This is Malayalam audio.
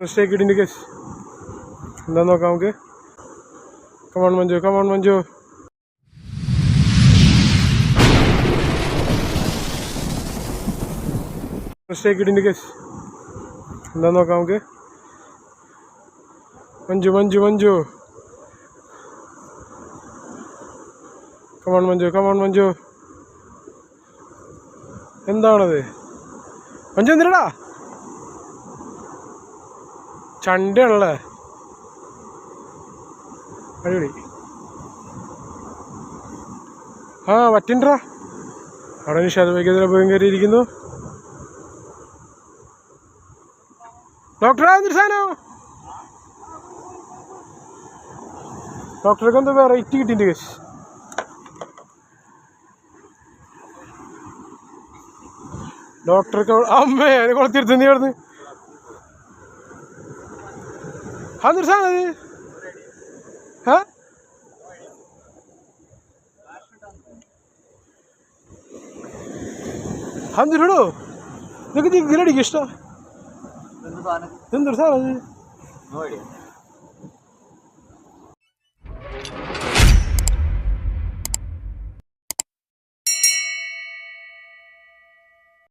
മിസ്റ്റേക്ക് ഇടിന്റെ കേസ് എന്താ നോക്കാം നമുക്ക്? Come on Manju come on Manju mistake ഇടിന്റെ case എന്താ നോക്കാം നമുക്ക്? Manju Manju Manju come on Manju come on Manju എന്താണത്? മഞ്ജു എന്തിനടാ? ചണ്ടയാണല്ലേ? അടിപൊളി. ആ വറ്റിൻട്രാ. അവിടെ നിഷാദ് വൈദ്യുതി പോയി കയറിയിരിക്കുന്നു. ഡോക്ടറെ സാധനം? ഡോക്ടർക്ക് എന്തോ വെറൈറ്റി കിട്ടിയിട്ടുണ്ട് കേസ് ഡോക്ടർക്ക് അമ്മേ എന്നെ കൊളത്തിരുത്ത് നീ അവിടുന്ന് అందరు సార్ అది అందరు చూడు దిగు దిగు గిరడికి ఇష్టం ఎందుకు సార్ అది